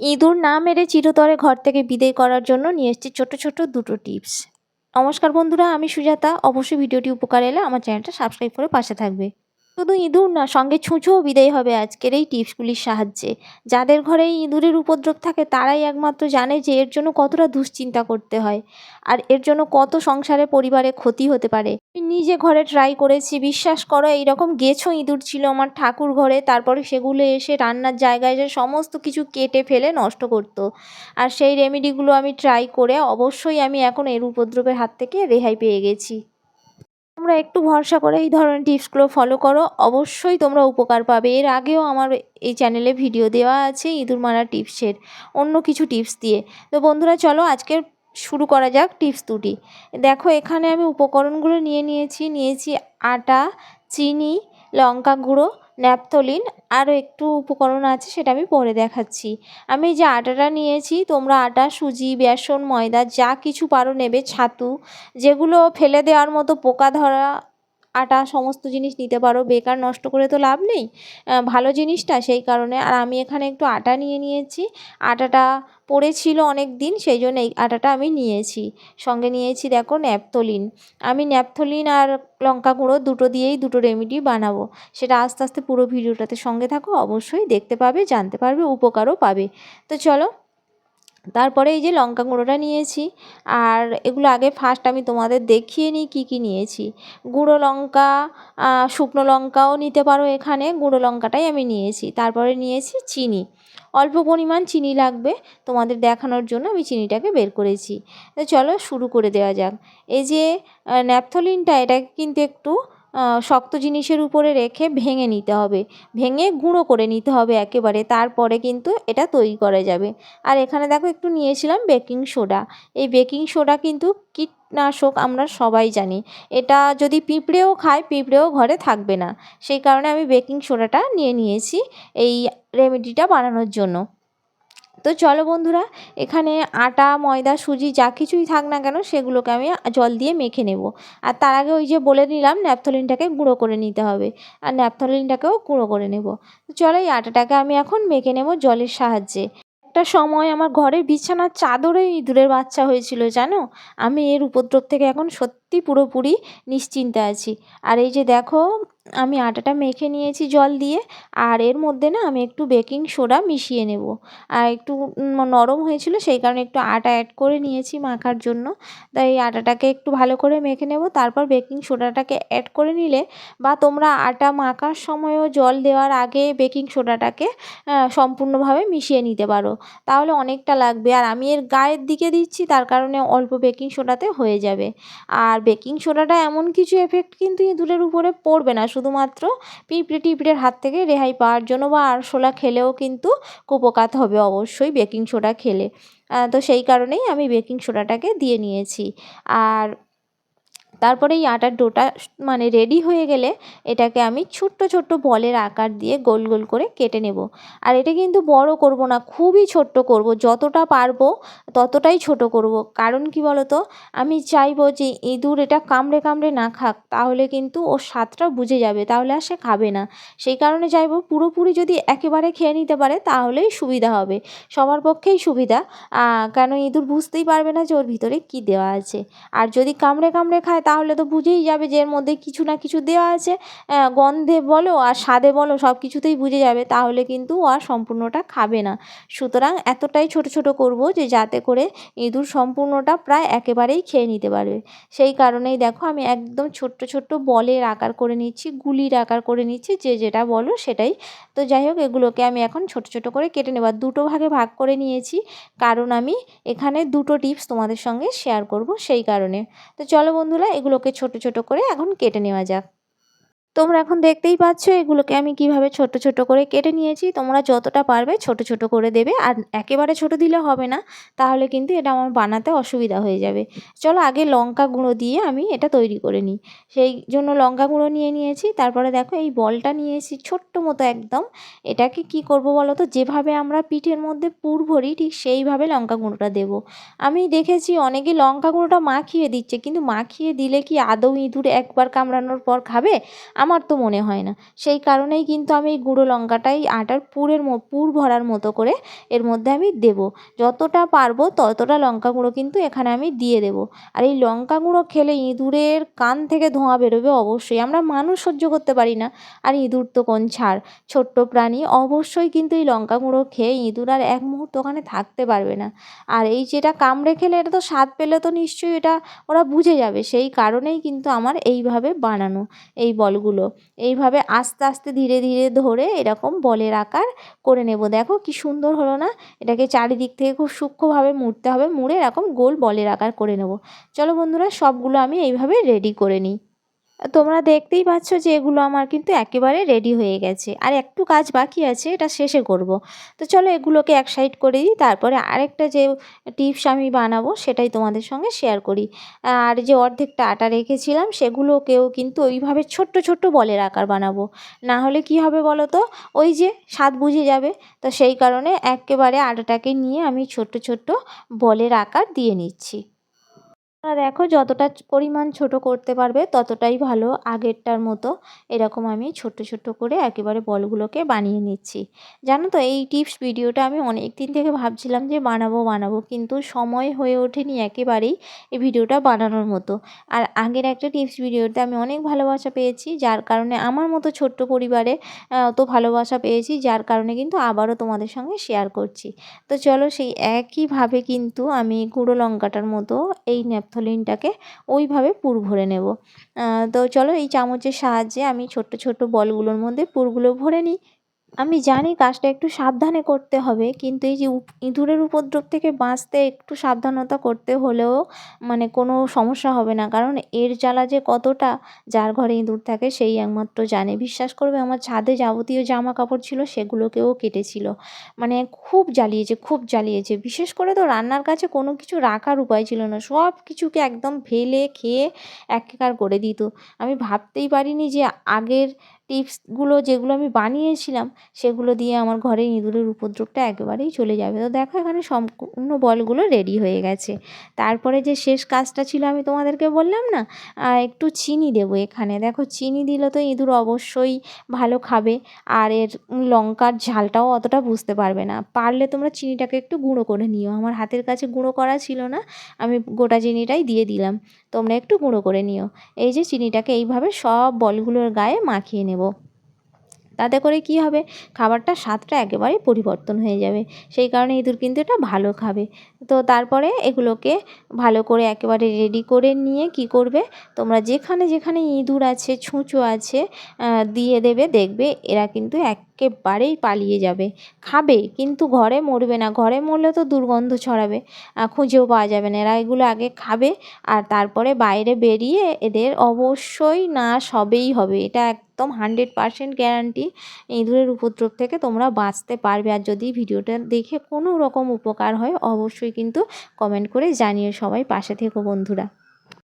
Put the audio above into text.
ইঁদুর না মেরে চিরতরে ঘর থেকে বিদায় করার জন্য নিয়ে এসেছি ছোটো ছোটো দুটো টিপস। নমস্কার বন্ধুরা, আমি সুজাতা। অবশ্যই ভিডিওটি উপকার এলে আমার চ্যানেলটা সাবস্ক্রাইব করে পাশে থাকবে। শুধু ইঁদুর না, সঙ্গে ছুঁচোও বিদায় হবে আজকের এই টিপসগুলির সাহায্যে। যাদের ঘরে এই ইঁদুরের উপদ্রব থাকে, তারাই একমাত্র জানে যে এর জন্য কতটা দুশ্চিন্তা করতে হয় আর এর জন্য কত সংসারে, পরিবারে ক্ষতি হতে পারে। নিজে ঘরে ট্রাই করেছি, বিশ্বাস করো, এইরকম গেছো, ইঁদুর ছিল আমার ঠাকুর ঘরে, তারপরে সেগুলো এসে রান্নার জায়গায় এসে সমস্ত কিছু কেটে ফেলে নষ্ট করতো। আর সেই রেমেডিগুলো আমি ট্রাই করে, অবশ্যই আমি এখন এর উপদ্রবের হাত থেকে রেহাই পেয়ে গেছি। তোমরা একটু ভরসা করে এই ধরনের টিপসগুলো ফলো করো। অবশ্যই তোমরা উপকার পাবে। এর আগেও আমার এই চ্যানেলে ভিডিও দেওয়া আছে ইঁদুর মারা টিপসের অন্য কিছু টিপস দিয়ে। তো বন্ধুরা, চলো আজকের শুরু করা যাক টিপস দুটি। দেখো, এখানে আমি উপকরণগুলো নিয়ে নিয়েছি। নিয়েছি আটা, চিনি লঙ্কা গুঁড়ো, ন্যাপথলিন আরও একটু উপকরণ আছে সেটা আমি পরে দেখাচ্ছি। আমি যে আটাটা নিয়েছি, তোমরা আটা, সুজি, বেসন, ময়দা, যা কিছু পারো নেবে, ছাতু, যেগুলো ফেলে দেওয়ার মতো পোকা ধরা আটা সমস্ত জিনিস নিতে পারো, বেকার নষ্ট করে তো লাভ নেই। ভালো জিনিসটা সেই কারণে। আর আমি এখানে একটু আটা নিয়ে নিয়েছি। আটাটা পড়েছিল অনেক দিন সেই জন্য এই আটাটা আমি নিয়েছি। সঙ্গে নিয়েছি দেখো ন্যাপথলিন। আমি ন্যাপথলিন আর লঙ্কা গুঁড়ো দুটো দিয়েই দুটো রেমেডি বানাবো। সেটা আস্তে আস্তে পুরো ভিডিওটাতে সঙ্গে থাকো, অবশ্যই দেখতে পাবে, জানতে পারবে, উপকারও পাবে। তো চলো তারপরে এই যে লঙ্কা গুঁড়োটা নিয়েছি। আর এগুলো আগে ফার্স্ট আমি তোমাদের দেখিয়ে নিই কী কী নিয়েছি। গুঁড়ো লঙ্কা শুকনো লঙ্কাও নিতে পারো এখানে, গুঁড়ো লঙ্কাটাই আমি নিয়েছি। তারপরে নিয়েছি চিনি। অল্প পরিমাণ চিনি লাগবে তোমাদের দেখানোর জন্য, আমি চিনিটাকে বের করেছি। চলো শুরু করে দেওয়া যাক। এই যে ন্যাপথলিনটা, এটাকে কিন্তু একটু শক্ত জিনিসের উপরে রেখে ভেঙে নিতে হবে। ভেঙে গুঁড়ো করে নিতে হবে একেবারে, তারপরে কিন্তু এটা তৈরি করা যাবে। আর এখানে দেখো একটু নিয়েছিলাম বেকিং সোডা। এই বেকিং সোডা কিন্তু কীটনাশক আমরা সবাই জানি। এটা যদি পিঁপড়েও খায়, পিঁপড়েও ঘরে থাকবে না। সেই কারণে আমি বেকিং সোডাটা নিয়ে নিয়েছি এই রেমেডিটা বানানোর জন্য। তো চলো বন্ধুরা, এখানে আটা, ময়দা, সুজি যা কিছুই থাক না কেন সেগুলোকে আমি জল দিয়ে মেখে নেব। আর তার আগে ওই যে বলে নিলাম, ন্যাপথলিনটাকে গুঁড়ো করে নিতে হবে। আর ন্যাপথলিনটাকেও গুঁড়ো করে নেব। তো চলো এই আটাটাকে আমি এখন মেখে নেব জলের সাহায্যে। একটা সময় আমার ঘরের বিছানার চাদরে ইঁদুরের বাচ্চা হয়েছিল, জানো? আমি এর উপদ্রব থেকে এখন সত্যি পুরোপুরি নিশ্চিন্তে আছি। আর এই যে দেখো, আমি আটাটা মেখে নিয়েছি জল দিয়ে, আর এর মধ্যে না আমি একটু বেকিং সোডা মিশিয়ে নেব। আর একটু নরম হয়েছিল, সেই কারণে একটু আটা অ্যাড করে নিয়েছি মাখার জন্য। তাই আটাটাকে একটু ভালো করে মেখে নেব, তারপর বেকিং সোডাটাকে অ্যাড করে নিলে বা তোমরা আটা মাখার সময়ও জল দেওয়ার আগে বেকিং সোডাটাকে সম্পূর্ণভাবে মিশিয়ে নিতে পারো। তাহলে অনেকটা লাগবে। আর আমি এর গায়ের দিকে দিচ্ছি, তার কারণে অল্প বেকিং সোডাতে হয়ে যাবে। আর বেকিং সোডাটা এমন কিছু এফেক্ট কিন্তু ইঁদুরের উপরে পড়বে না। শুধুমাত্র পিঁপড়ে টিপড়ের হাত থেকে রেহাই পাওয়ার জন্য বা আরশোলা খেলেও কিন্তু কুপোকাত হবে অবশ্যই বেকিং সোডা খেলে। তো সেই কারণেই আমি বেকিং সোডাটাকে দিয়ে নিয়েছি। আর তারপরে এই আটার ডোটা মানে রেডি হয়ে গেলে এটাকে আমি ছোট্ট ছোট্ট বলের আকার দিয়ে গোল গোল করে কেটে নেব। আর এটা কিন্তু বড় করব না, খুবই ছোট্ট করব। যতটা পারব ততটাই ছোট করব। কারণ কি বলো তো আমি চাইব যে ইঁদুর এটা কামড়ে কামড়ে না খাক, তাহলে কিন্তু ওর স্বাদটা বুঝে যাবে, তাহলে আর সে খাবে না। সেই কারণে চাইব পুরোপুরি যদি একেবারে খেয়ে নিতে পারে, তাহলেই সুবিধা হবে। সবার পক্ষেই সুবিধা। কেন ইঁদুর বুঝতেই পারবে না যে ওর ভিতরে কী দেওয়া আছে। আর যদি কামড়ে কামড়ে খায় তাহলে তো বুঝেই যাবে যে এর মধ্যে কিছু না কিছু দেওয়া আছে গন্ধে বলো আর স্বাদে বলো সব কিছুতেই বুঝে যাবে, তাহলে কিন্তু ও আর সম্পূর্ণটা খাবে না। সুতরাং এতটাই ছোট ছোট করব যে যাতে করে ইঁদুর সম্পূর্ণটা প্রায় একেবারেই খেয়ে নিতে পারবে। সেই কারণেই দেখো আমি একদম ছোট্ট ছোট্ট বলের আকার করে নিচ্ছি, গুলির আকার করে নিচ্ছি, যে যেটা বলো সেটাই। তো যাই হোক এগুলোকে আমি এখন ছোট ছোট করে কেটে নেবার দুটো ভাগে ভাগ করে নিয়েছি, কারণ আমি এখানে দুটো টিপস তোমাদের সঙ্গে শেয়ার করব সেই কারণে। তো চলো বন্ধুরা এগুলোকে ছোট ছোট করে এখন কেটে নেওয়া যাক। তোমরা এখন দেখতেই পাচ্ছ এগুলোকে আমি কীভাবে ছোট ছোট করে কেটে নিয়েছি। তোমরা যতটা পারবে ছোট ছোট করে দেবে। আর একেবারে ছোট দিলে হবে না, তাহলে কিন্তু এটা আমার বানাতে অসুবিধা হয়ে যাবে। চলো আগে লঙ্কা গুঁড়ো দিয়ে আমি এটা তৈরি করে নিই। সেই জন্য লঙ্কা গুঁড়ো নিয়ে নিয়েছি। তারপরে দেখো এই বলটা নিয়েছি ছোট্ট মতো একদম। এটাকে কি করব বলো তো? যেভাবে আমরা পিঠের মধ্যে পুর ভরি ঠিক সেইভাবে লঙ্কা গুঁড়োটা দেবো। আমি দেখেছি অনেকে লঙ্কা গুঁড়োটা মাখিয়ে দিচ্ছে, কিন্তু মাখিয়ে দিলে কি আদৌ ইঁদুর একবার কামড়ানোর পর খাবে? আমার তো মনে হয় না। সেই কারণেই কিন্তু আমি এই গুঁড়ো লঙ্কাটাই আটার পুরের পুর ভরার মতো করে এর মধ্যে আমি দেবো। যতটা পারব ততটা লঙ্কা গুঁড়ো কিন্তু এখানে আমি দিয়ে দেবো। আর এই লঙ্কা গুঁড়ো খেলে ইঁদুরের কান থেকে ধোঁয়া বেরোবে অবশ্যই। আমরা মানুষ সহ্য করতে পারি না। আর ইঁদুর তো কোন ছাড়? ছোট্ট প্রাণী অবশ্যই কিন্তু এই লঙ্কা গুঁড়ো খেয়ে ইঁদুর আর এক মুহূর্ত ওখানে থাকতে পারবে না। আর এই যেটা কামড়ে খেলে এটা তো স্বাদ পেলে তো নিশ্চয়ই এটা ওরা বুঝে যাবে। সেই কারণেই কিন্তু আমার এইভাবে বানানো। এই বলগুলো। এইভাবে আস্তে আস্তে ধীরে ধীরে ধরে এরকম বলের আকার করে নেব। দেখো কি সুন্দর হলো না? এটাকে চারিদিক থেকে খুব সূক্ষ্মভাবে মুড়তে হবে, মুড়ে এরকম গোল বলের আকার করে নেব। চলো বন্ধুরা, সবগুলো আমি এইভাবে রেডি করে নিই। তোমরা দেখতেই পাচ্ছ যে এগুলো আমার কিন্তু একেবারে রেডি হয়ে গেছে। আর একটু কাজ বাকি আছে, এটা শেষে করব। তো চলো এগুলোকে এক সাইড করে দিই, তারপরে আরেকটা যে টিপস আমি বানাবো সেটাই তোমাদের সঙ্গে শেয়ার করি। আর যে অর্ধেকটা আটা রেখেছিলাম, সেগুলোকেও কিন্তু ওইভাবে ছোট্ট ছোট্ট বলের আকার বানাবো। না হলে কি হবে বলো তো? ওই যে স্বাদ বুঝে যাবে। তো সেই কারণে একেবারে আটাটাকে নিয়ে আমি ছোট্ট ছোট্ট বলের আকার দিয়ে নিচ্ছি। তোমরা দেখো যতটা পরিমাণ ছোট করতে পারবে ততটাই ভালো আগেরটার মতো। এরকম আমি ছোট্ট ছোট্ট করে একেবারে বলগুলোকে বানিয়ে নিচ্ছি। জানো তো এই টিপস ভিডিওটা আমি অনেক দিন থেকে ভাবছিলাম যে বানাবো বানাবো কিন্তু সময় হয়ে ওঠেনি একেবারেই এই ভিডিওটা বানানোর মতো। আর আগের একটা টিপস ভিডিওতে আমি অনেক ভালোবাসা পেয়েছি, যার কারণে আমার মতো ছোট্ট পরিবারে তো ভালোবাসা পেয়েছি, যার কারণে কিন্তু আবারও তোমাদের সঙ্গে শেয়ার করছি। তো চলো সেই একইভাবে কিন্তু আমি গুঁড়ো লঙ্কাটার মতো এই ন্যাপথ ন্যাপথলিনটাকে ওইভাবে পুর ভরে নেব। তো চলো এই চামচের সাহায্যে আমি ছোট্ট ছোট্ট বলগুলোর মধ্যে পুরগুলো ভরে নিই। আমি জানি কাজটা একটু সাবধানে করতে হবে, কিন্তু এই যে ইঁদুরের উপদ্রব থেকে বাঁচতে একটু সাবধানতা করতে হলেও মানে কোনো সমস্যা হবে না। কারণ এর জ্বালা যে কতটা, যার ঘরে ইঁদুর থাকে সেই একমাত্র জানে। বিশ্বাস করবে, আমার ছাদে যাবতীয় জামা কাপড় ছিল সেগুলোকেও কেটেছিল। মানে খুব জ্বালিয়েছে খুব জ্বালিয়েছে। বিশেষ করে তো রান্নার কাছে কোনো কিছু রাখার উপায় ছিল না। সব কিছুকে একদম ফেলে খেয়ে একাকার করে দিত। আমি ভাবতেই পারিনি যে আগের টিপসগুলো যেগুলো আমি বানিয়েছিলাম, সেগুলো দিয়ে আমার ঘরে ইঁদুরের উপদ্রবটা একেবারেই চলে যাবে। তো দেখো এখানে সম্পূর্ণ বলগুলো রেডি হয়ে গেছে। তারপরে যে শেষ কাজটা ছিল আমি তোমাদেরকে বললাম না একটু চিনি দেবো এখানে। দেখো চিনি দিলে তো ইঁদুর অবশ্যই ভালো খাবে, আর এর লঙ্কার ঝালটাও অতটা বুঝতে পারবে না। পারলে তোমরা চিনিটাকে একটু গুঁড়ো করে নিও। আমার হাতের কাছে গুঁড়ো করা ছিল না, আমি গোটা চিনিটাই দিয়ে দিলাম। তোমরা একটু গুঁড়ো করে নিও। এই যে চিনিটাকে এইভাবে সব বলগুলোর গায়ে মাখিয়ে নেব। তাতে করে কি হবে? খাবারটা স্বাদটা একেবারেই পরিবর্তন হয়ে যাবে। সেই কারণে ইঁদুর কিন্তু এটা ভালো খাবে। তো তারপরে এগুলোকে ভালো করে একেবারে রেডি করে নিয়ে কি করবে? তোমরা যেখানে যেখানে ইঁদুর আছে, ছুঁচো আছে দিয়ে দেবে, দেখবে এরা কিন্তু একেবারেই পালিয়ে যাবে। খাবে, কিন্তু ঘরে মরবে না। ঘরে মরলে তো দুর্গন্ধ ছড়াবে। খুঁজেও পাওয়া যাবে না। এরা এগুলো আগে খাবে আর তারপরে বাইরে বেরিয়ে এদের অবশ্যই নাশ হবেই হবে। এটা একদম হান্ড্রেড পারসেন্ট গ্যারান্টি ইঁদুরের উপদ্রব থেকে তোমরা বাঁচতে পারবে। আর যদি ভিডিওটা দেখে কোনো রকম উপকার হয়, অবশ্যই কিন্তু কমেন্ট করে জানিয়ে সবাই। পাশে থেকো বন্ধুরা।